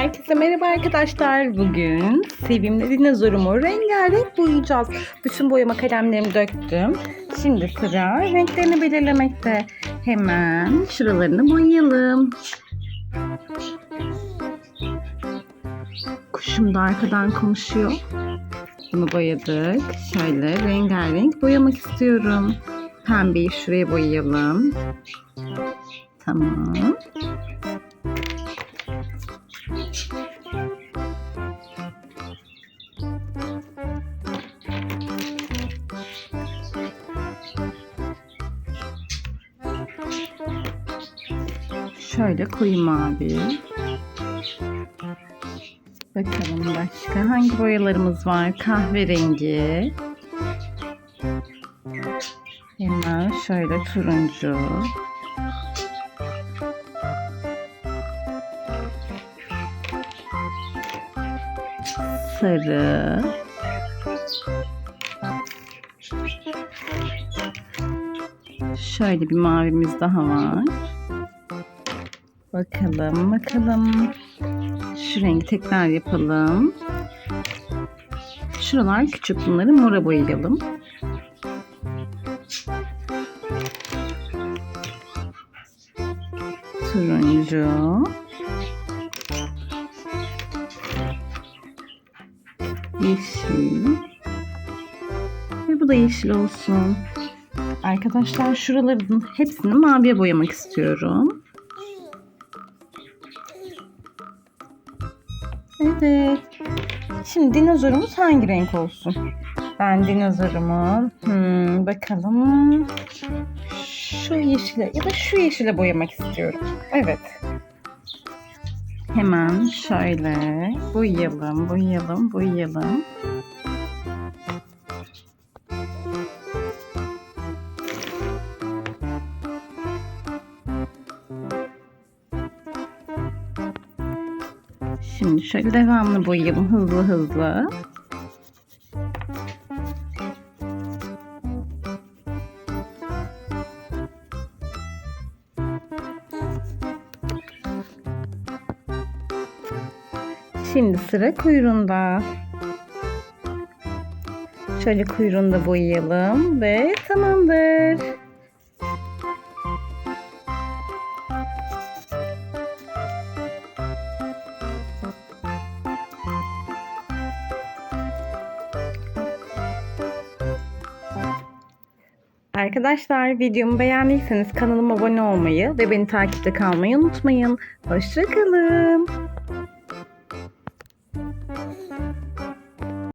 Herkese merhaba arkadaşlar. Bugün sevimli dinozorumu rengarenk boyayacağız. Bütün boyama kalemlerimi döktüm. Şimdi sıra renklerini belirlemekte. Hemen şuralarını boyayalım. Kuşum da arkadan konuşuyor. Bunu boyadık. Şöyle rengarenk boyamak istiyorum. Pembeyi şuraya boyayalım. Tamam. Şöyle koyu mavi. Bakalım başka hangi boyalarımız var? Kahverengi. Hemen şöyle turuncu. Sarı. Şöyle bir mavimiz daha var. Bakalım bakalım. Şu rengi tekrar yapalım. Şuralar küçük bunları mora boyayalım. Turuncu. Yeşil. Ve bu da yeşil olsun. Arkadaşlar şuraların hepsini maviye boyamak istiyorum. Evet. Şimdi dinozorumuz hangi renk olsun? Ben dinozorumu hmm, bakalım şu yeşile ya da şu yeşile boyamak istiyorum. Evet. Hemen şöyle boyayalım, boyayalım, boyayalım. Şimdi şöyle devamlı boyayalım hızlı hızlı. Şimdi sıra kuyruğunda. Şöyle kuyruğunu da boyayalım ve tamamdır. Arkadaşlar videomu beğendiyseniz kanalıma abone olmayı ve beni takipte kalmayı unutmayın. Hoşçakalın.